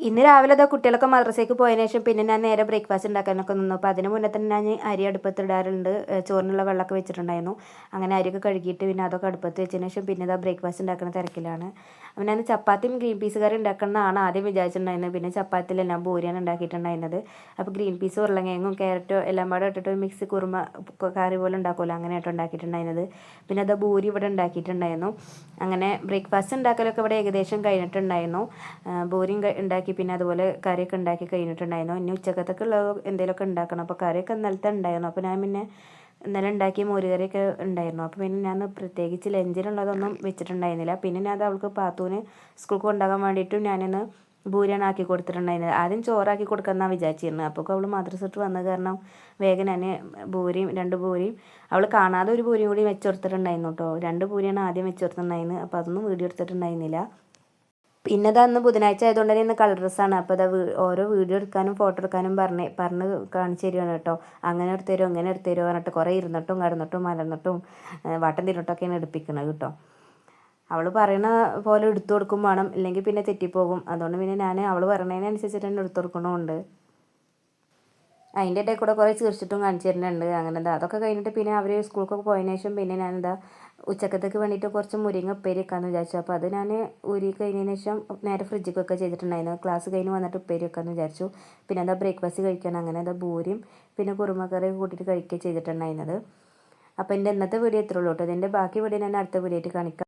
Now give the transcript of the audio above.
ഇന്ന് രാവിലെ അതോ കുട്ടികളൊക്കെ മദ്രസയ്ക്ക് പോയതിന് ശേഷം പിന്നെ ഞാൻ നേരെ ബ്രേക്ക്ഫാസ്റ്റ് ഉണ്ടാക്കാനൊക്കെ നിന്നു. അപ്പോൾ അതിന് മുന്നേ തന്നെ ഞാൻ അരി അടുപ്പത്ത് ഇടാറുണ്ട്. ചോറിനുള്ള വെള്ളമൊക്കെ വെച്ചിട്ടുണ്ടായിരുന്നു. അങ്ങനെ അരിയൊക്കെ കഴുകിയിട്ട് പിന്നെ അതൊക്കെ അടുപ്പത്ത് വെച്ചതിന് ശേഷം പിന്നെ ഇതാ ബ്രേക്ക്ഫാസ്റ്റ് ഉണ്ടാക്കുന്ന തിരക്കിലാണ്. അപ്പം ഞാൻ ചപ്പാത്തിയും ഗ്രീൻ പീസ് കറി ഉണ്ടാക്കണമെന്നാണ് ആദ്യം വിചാരിച്ചിട്ടുണ്ടായിരുന്നത്. പിന്നെ ചപ്പാത്തിയിലെല്ലാം ബൂരിയാണ് ഉണ്ടാക്കിയിട്ടുണ്ടായിരുന്നത്. അപ്പോൾ ഗ്രീൻ പീസ് ഉരുളങ്കിഴങ്ങും ക്യാരറ്റോ എല്ലാം പാടെ ഇട്ടിട്ട് മിക്സ് കുറുമ കറി പോലെ ഉണ്ടാക്കുമല്ലോ. അങ്ങനെയായിട്ട് ഉണ്ടാക്കിയിട്ടുണ്ടായിരുന്നത്. പിന്നെ അത് ബൂരി ഇവിടെ ഉണ്ടാക്കിയിട്ടുണ്ടായിരുന്നു. അങ്ങനെ ബ്രേക്ക്ഫാസ്റ്റ് ഉണ്ടാക്കലൊക്കെ ഇവിടെ ഏകദേശം കഴിഞ്ഞിട്ടുണ്ടായിരുന്നു. ബോരിയും ബൂരിയും ക- ഉണ്ടാക്കി പിന്നെ അതുപോലെ കറിയൊക്കെ ഉണ്ടാക്കി കഴിഞ്ഞിട്ടുണ്ടായിരുന്നു. ഇനി ഉച്ചക്കത്തൊക്കെ ഉള്ളത് എന്തെങ്കിലുമൊക്കെ ഉണ്ടാക്കണം. അപ്പോൾ കറിയൊക്കെ ഇന്നലത്തെ ഉണ്ടായിരുന്നു. അപ്പോൾ ഞാൻ പിന്നെ ഇന്നലെ ഉണ്ടാക്കിയ മോരുകറിയൊക്കെ ഉണ്ടായിരുന്നു. അപ്പോൾ പിന്നെ ഞാൻ പ്രത്യേകിച്ച് ലഞ്ചിനുള്ളതൊന്നും വെച്ചിട്ടുണ്ടായിരുന്നില്ല. പിന്നെ ഞാൻ അത് അവൾക്ക് പാത്തൂന് സ്കൂൾക്ക് കൊണ്ടാകാൻ വേണ്ടിയിട്ടും ഞാനിന്ന് ഭൂരിയാണ് ആക്കി കൊടുത്തിട്ടുണ്ടായിരുന്നത്. ആദ്യം ചോറാക്കി കൊടുക്കാമെന്നാണ് വിചാരിച്ചിരുന്നത്. അപ്പോൾ അവൾ മദ്രസിട്ട് വന്നത് വന്ന കാരണം വേഗം ഞാൻ ഭൂരിയും രണ്ട് ഭൂരിയും അവൾ കാണാതെ ഒരു ഭൂരിയും കൂടി വെച്ച് കൊടുത്തിട്ടുണ്ടായിരുന്നു കേട്ടോ. രണ്ട് ഭൂരിയാണ് ആദ്യം വെച്ച് കൊടുത്തിട്ടുണ്ടായിരുന്നത്. അപ്പോൾ അതൊന്നും വീഡിയോ എടുത്തിട്ടുണ്ടായിരുന്നില്ല. പിന്നെ അന്ന് ബുധനാഴ്ച ആയതുകൊണ്ട് തന്നെ ഇന്ന് കളർ ഡ്രസ്സാണ് അപ്പോൾ അത് ഓരോ വീഡിയോ എടുക്കാനും ഫോട്ടോ എടുക്കാനും പറഞ്ഞ് പറഞ്ഞ് കാണിച്ചു തരുവാണ് കേട്ടോ. അങ്ങനെ എടുത്ത് തരുമോ ഇങ്ങനെ എടുത്ത് പറഞ്ഞിട്ട് കുറേ ഇരുന്നിട്ടും കടന്നിട്ടും മലർന്നിട്ടും വട്ടം തിരിഞ്ഞിട്ടൊക്കെയാണ് എടുപ്പിക്കുന്നത് കേട്ടോ. അവൾ പറയണ പോലെ എടുത്തു കൊടുക്കും വേണം. ഇല്ലെങ്കിൽ പിന്നെ തെറ്റിപ്പോകും. അതുകൊണ്ട് പിന്നെ ഞാൻ അവൾ പറയണതിനനുസരിച്ചിട്ട് തന്നെ എടുത്തു കൊടുക്കണമുണ്ട് അതിന്റെ ഇടയിൽ കൂടെ കുറേ ചീർച്ചിട്ടും കാണിച്ചു തരുന്നുണ്ട് അങ്ങനെ എന്താ അതൊക്കെ കഴിഞ്ഞിട്ട് പിന്നെ അവർ സ്കൂൾക്കൊക്കെ പോയതിനു ശേഷം പിന്നെ ഞാൻ എന്താ ഉച്ചക്കത്തേക്ക് വേണ്ടിയിട്ട് കുറച്ച് മുരിങ്ങ ഉപ്പേരി വെക്കാമെന്ന് വിചാരിച്ചു. അപ്പോൾ അത് ഞാൻ ഊരി കഴിഞ്ഞതിന് ശേഷം നേരെ ഫ്രിഡ്ജിക്കൊക്കെ ചെയ്തിട്ടുണ്ടായിരുന്നു. ക്ലാസ് കഴിഞ്ഞ് വന്നിട്ട് ഉപ്പേരി വെക്കാമെന്ന് വിചാരിച്ചു. പിന്നെ എന്താ ബ്രേക്ക്ഫാസ്റ്റ് കഴിക്കാൻ അങ്ങനെ എന്താ ബൂരിയും പിന്നെ കുറുമക്കറി കൂട്ടിയിട്ട് കഴിക്കുക ചെയ്തിട്ടുണ്ടായിരുന്നത്. അപ്പോൾ എന്റെ ഇന്നത്തെ വീഡിയോ ഇത്രയുള്ളൂ കേട്ടോ. ഇതിന്റെ ബാക്കി വീഡിയോ ഞാൻ അടുത്ത വീഡിയോ ആയിട്ട് കാണിക്കാം.